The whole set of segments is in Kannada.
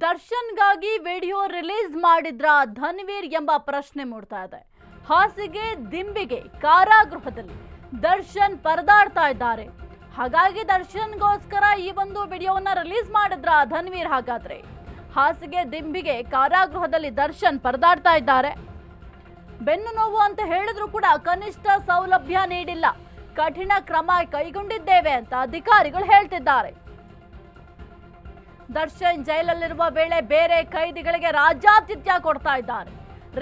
ದರ್ಶನ್ಗಾಗಿ ವಿಡಿಯೋ ರಿಲೀಸ್ ಮಾಡಿದ್ರ ಧನ್ವೀರ್ ಎಂಬ ಪ್ರಶ್ನೆ ಮೂಡ್ತಾ ಇದೆ. ಹಾಸಿಗೆ, ದಿಂಬಿಗೆ ಕಾರಾಗೃಹದಲ್ಲಿ ದರ್ಶನ್ ಪರದಾಡ್ತಾ ಇದ್ದಾರೆ. ಹಾಗಾಗಿ ದರ್ಶನ್ಗೋಸ್ಕರ ಈ ಒಂದು ವಿಡಿಯೋವನ್ನ ರಿಲೀಸ್ ಮಾಡಿದ್ರ ಧನ್ವೀರ್ ಹಾಗಾದ್ರೆ? ಹಾಸಿಗೆ, ದಿಂಬಿಗೆ ಕಾರಾಗೃಹದಲ್ಲಿ ದರ್ಶನ್ ಪರದಾಡ್ತಾ ಇದ್ದಾರೆ. ಬೆನ್ನು ನೋವು ಅಂತ ಹೇಳಿದ್ರು ಕೂಡ ಕನಿಷ್ಠ ಸೌಲಭ್ಯ ನೀಡಿಲ್ಲ. ಕಠಿಣ ಕ್ರಮ ಕೈಗೊಂಡಿದ್ದೇವೆ ಅಂತ ಅಧಿಕಾರಿಗಳು ಹೇಳ್ತಿದ್ದಾರೆ. ದರ್ಶನ್ ಜೈಲಲ್ಲಿರುವ ವೇಳೆ ಬೇರೆ ಕೈದಿಗಳಿಗೆ ರಾಜ್ಯಾತಿಥ್ಯ ಕೊಡ್ತಾ ಇದ್ದಾರೆ.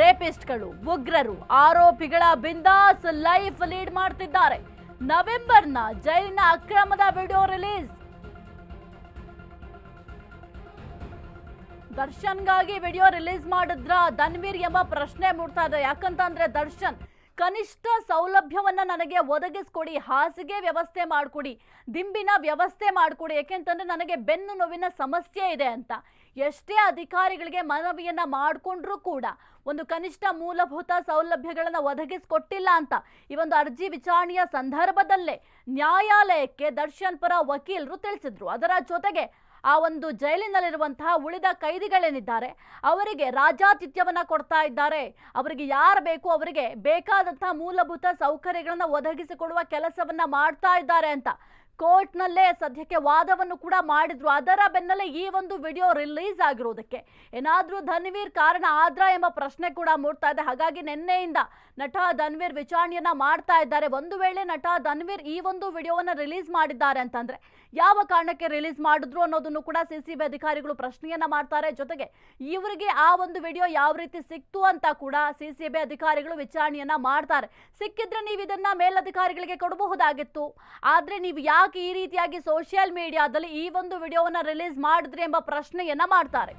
ರೇಪಿಸ್ಟ್ಗಳು, ಉಗ್ರರು, ಆರೋಪಿಗಳ ಬಿಂದಾಸ್ ಲೈಫ್ ಲೀಡ್ ಮಾಡ್ತಿದ್ದಾರೆ. ನವೆಂಬರ್ನ ಜೈಲಿನ ಅಕ್ರಮದ ವಿಡಿಯೋ ರಿಲೀಸ್. ದರ್ಶನ್ಗಾಗಿ ವಿಡಿಯೋ ರಿಲೀಸ್ ಮಾಡಿದ್ರ ಧನ್ವೀರ್ ಎಂಬ ಪ್ರಶ್ನೆ ಮೂಡ್ತಾ ಇದೆ. ಯಾಕಂತಂದ್ರೆ ದರ್ಶನ್ ಕನಿಷ್ಠ ಸೌಲಭ್ಯವನ್ನ ನನಗೆ ಒದಗಿಸ್ಕೊಡಿ, ಹಾಸಿಗೆ ವ್ಯವಸ್ಥೆ ಮಾಡಿಕೊಡಿ, ದಿಂಬಿನ ವ್ಯವಸ್ಥೆ ಮಾಡಿಕೊಡಿ. ಯಾಕೆಂತಂದ್ರೆ ನನಗೆ ಬೆನ್ನು ನೋವಿನ ಸಮಸ್ಯೆ ಇದೆ ಅಂತ. ಎಷ್ಟೇ ಅಧಿಕಾರಿಗಳಿಗೆ ಮನವಿಯನ್ನ ಮಾಡಿಕೊಂಡ್ರೂ ಕೂಡ ಒಂದು ಕನಿಷ್ಠ ಮೂಲಭೂತ ಸೌಲಭ್ಯಗಳನ್ನು ಒದಗಿಸಿಕೊಟ್ಟಿಲ್ಲ ಅಂತ ಈ ಒಂದು ಅರ್ಜಿ ವಿಚಾರಣೆಯ ಸಂದರ್ಭದಲ್ಲೇ ನ್ಯಾಯಾಲಯಕ್ಕೆ ದರ್ಶನ್ ಪರ ವಕೀಲರು ತಿಳಿಸಿದ್ರು. ಅದರ ಜೊತೆಗೆ ಆ ಒಂದು ಜೈಲಿನಲ್ಲಿರುವಂತಹ ಉಳಿದ ಕೈದಿಗಳೇನಿದ್ದಾರೆ, ಅವರಿಗೆ ರಾಜಾತಿಥ್ಯವನ್ನು ಕೊಡ್ತಾ ಇದ್ದಾರೆ. ಅವರಿಗೆ ಯಾರು ಬೇಕು, ಅವರಿಗೆ ಬೇಕಾದಂತಹ ಮೂಲಭೂತ ಸೌಕರ್ಯಗಳನ್ನು ಒದಗಿಸಿಕೊಡುವ ಕೆಲಸವನ್ನ ಮಾಡ್ತಾ ಇದ್ದಾರೆ ಅಂತ. ಕೋರ್ಟ್ನಲ್ಲೇ ಸದ್ಯಕ್ಕೆ ವಾದವನ್ನು ಕೂಡ ಮಾಡಿದ್ರು. ಅದರ ಬೆನ್ನಲ್ಲೇ ಈ ಒಂದು ವಿಡಿಯೋ ರಿಲೀಸ್ ಆಗಿರೋದಕ್ಕೆ. ಏನಾದರೂ ಧನ್ವೀರ್ ಕಾರಣ ಆದ್ರ ಎಂಬ ಪ್ರಶ್ನೆ ಕೂಡ ಮೂಡ್ತಾ ಇದೆ. ಹಾಗಾಗಿ ನಿನ್ನೆಯಿಂದ ನಟ ಧನ್ವೀರ್ ವಿಚಾರಣೆಯನ್ನ ಮಾಡ್ತಾ ಇದ್ದಾರೆ. ಒಂದು ವೇಳೆ ನಟ ಧನ್ವೀರ್ ಈ ಒಂದು ವಿಡಿಯೋವನ್ನ ರಿಲೀಸ್ ಮಾಡಿದ್ದಾರೆ ಅಂತಂದ್ರೆ ಯಾವ ಕಾರಣಕ್ಕೆ ರಿಲೀಸ್ ಮಾಡಿದ್ರು ಅನ್ನೋದನ್ನು ಕೂಡ ಸಿಸಿಬಿ ಅಧಿಕಾರಿಗಳು ಪ್ರಶ್ನೆಯನ್ನ ಮಾಡ್ತಾರೆ. ಜೊತೆಗೆ ಇವರಿಗೆ ಆ ಒಂದು ವಿಡಿಯೋ ಯಾವ ರೀತಿ ಸಿಕ್ತು ಅಂತ ಕೂಡ ಸಿಸಿಬಿ ಅಧಿಕಾರಿಗಳು ವಿಚಾರಣೆಯನ್ನ ಮಾಡ್ತಾರೆ. ಸಿಕ್ಕಿದ್ರೆ ನೀವು ಇದನ್ನ ಮೇಲಧಿಕಾರಿಗಳಿಗೆ ಕೊಡಬಹುದಾಗಿತ್ತು. ಆದ್ರೆ ನೀವು ಯಾಕೆ ಯಾಕೆ ಈ ರೀತಿಯಾಗಿ ಸೋಷಿಯಲ್ ಮೀಡಿಯಾದಲ್ಲಿ ಈ ಒಂದು ವಿಡಿಯೋವನ್ನು ರಿಲೀಸ್ ಮಾಡಿದ್ರಿ ಎಂಬ ಪ್ರಶ್ನೆಯನ್ನ ಮಾಡ್ತಾರೆ.